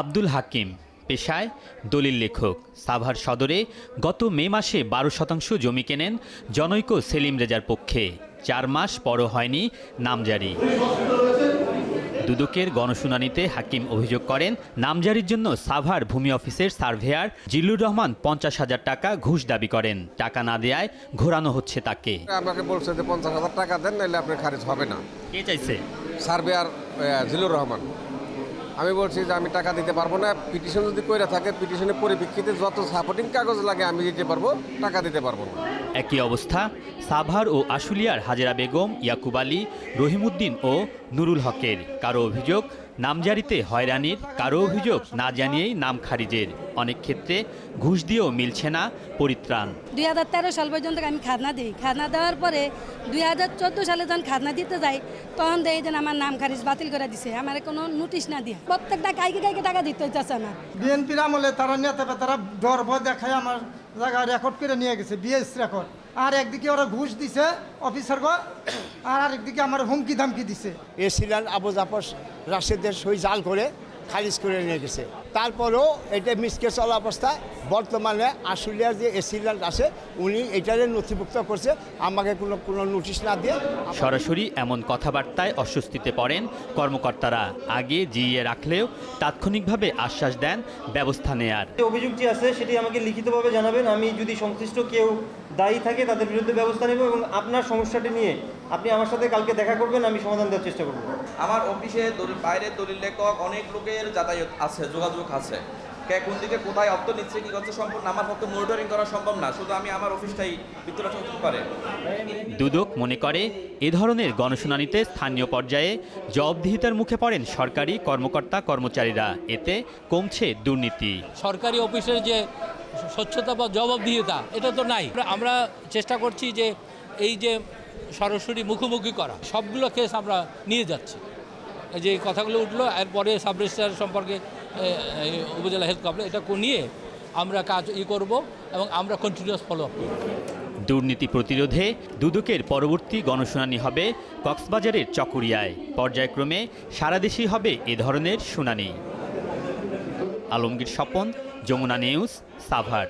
আব্দুল হাকিম পেশায় দলিল লেখক। সাভার সদরে গত মে মাসে বারো শতাংশ জমি কেনেন জনৈক সেলিম রেজার পক্ষে। চার মাস পরও হয়নি নামজারি। দুদকের গণশুনানিতে হাকিম অভিযোগ করেন নামজারির জন্য সাভার ভূমি অফিসের সার্ভেয়ার জিল্লুর রহমান পঞ্চাশ হাজার টাকা ঘুষ দাবি করেন। টাকা না দেয়ায় ঘোরানো হচ্ছে তাকে। আমাকে বলছে যে পঞ্চাশ হাজার টাকা দেন নাহলে আপনার খারিজ হবে না। কে চাইছে? সার্ভেয়ার জিলুর রহমান। আমি বলছি যে আমি টাকা দিতে পারব না পিটিশন যদি কইরা থাকে পিটিশনের পরিপ্রেক্ষিতে যত সাপোর্টিং কাগজ লাগে, আমি দিতে পারব, টাকা দিতে পারব না। একই অবস্থা, সাভার ও আশুলিয়ার হাজেরা বেগম, ইয়াকুব আলী, রহিমউদ্দিন ও নুরুল হকের। কারও অভিযোগ নামজারিতে হয়রানির কারও অভিযোগ না জানিয়েই নাম খারিজের। অনেক ক্ষেত্রে ঘুষ দিয়েও মিলছে না পরিত্রাণ। দুই হাজার তেরো সাল পর্যন্ত আমি খাজনা দিই। খাজনা দেওয়ার পরে দুই হাজার চোদ্দ সালে যখন খাজনা দিতে যাই তখন দেখি যে আমার নাম খারিজ বাতিল করে দিছে। আমার কোনো নোটিশ না দিয়ে। প্রত্যেকটা কাইকে কাইকে টাকা দিতে হইতেছে আমার। বিএনপির আমলে তারা নেতা তারা ডর ভয় দেখায় আমার জায়গা রেকর্ড করে নিয়ে গেছে বিএস রেকর্ড আর একদিকে ওরা ঘুষ দিছে অফিসার গো, আর আরেকদিকে আমার হুমকি ধামকি দিছে। এসিলেন আবু জাফর রাশেদের সই জাল করে খারিজ করে নিয়ে গেছে। তারপরেও এটা মিসকে চলা অবস্থায় বর্তমানে আশুলিয়ার যে এসিল্যান্ড আছে উনি এটারে নথিভুক্ত করছে। আমাকে কোনো কোনো নোটিশ না দিয়ে সরাসরি এমন কথাবার্তায় অস্বস্তিতে পড়েন কর্মকর্তারা। আগে জিইয়ে রাখলেও তাৎক্ষণিকভাবে আশ্বাস দেন ব্যবস্থা নেয়ার। যে অভিযোগটি আছে সেটি আমাকে লিখিতভাবে জানাবেন। আমি যদি সংশ্লিষ্ট কেউ দায়ী থাকে তাদের বিরুদ্ধে ব্যবস্থা নেব এবং আপনার সমস্যাটি নিয়ে আপনি আমার সাথে কালকে দেখা করবেন আমি সমাধান দেওয়ার চেষ্টা করব। আমার অফিসে বাইরের দলিল লেখক অনেক লোকের যাতায়াত আছে যোগাযোগ আছে। কে কোন দিকে কোথায় অর্থ নিচ্ছে কি করছে সম্পূর্ণ আমার পক্ষে মনিটরিং করা সম্ভব না। শুধু আমি আমার অফিসটাই বিদ্যুৎ হতে পারে। দুদক মনে করে এ ধরনের গণশুনানিতে স্থানীয় পর্যায়ে জবাবদিহিতার মুখে পড়েন সরকারি কর্মকর্তা কর্মচারীরা। এতে কমছে দুর্নীতি। সরকারি অফিসের যে স্বচ্ছতা বা জবাবদিহিতা এটা তো নাই। আমরা চেষ্টা করছি যে এই যে সরাসরি মুখোমুখি করা সবগুলো কেস আমরা নিয়ে যাচ্ছি। এই যে কথাগুলো উঠল এরপরে সাব রেজিস্ট্রার সম্পর্কে উপজেলা হেলথ কমপ্লেক্স এটা নিয়ে আমরা কাজ ই করব এবং আমরা কন্টিনিউয়াস ফলো আপ করব। দুর্নীতি প্রতিরোধে দুদকের পরবর্তী গণশুনানি হবে কক্সবাজারের চকুরিয়ায়। পর্যায়ক্রমে সারা দেশেই হবে এ ধরনের শুনানি। আলমগীর স্বপন, যমুনা নিউজ, সাভার।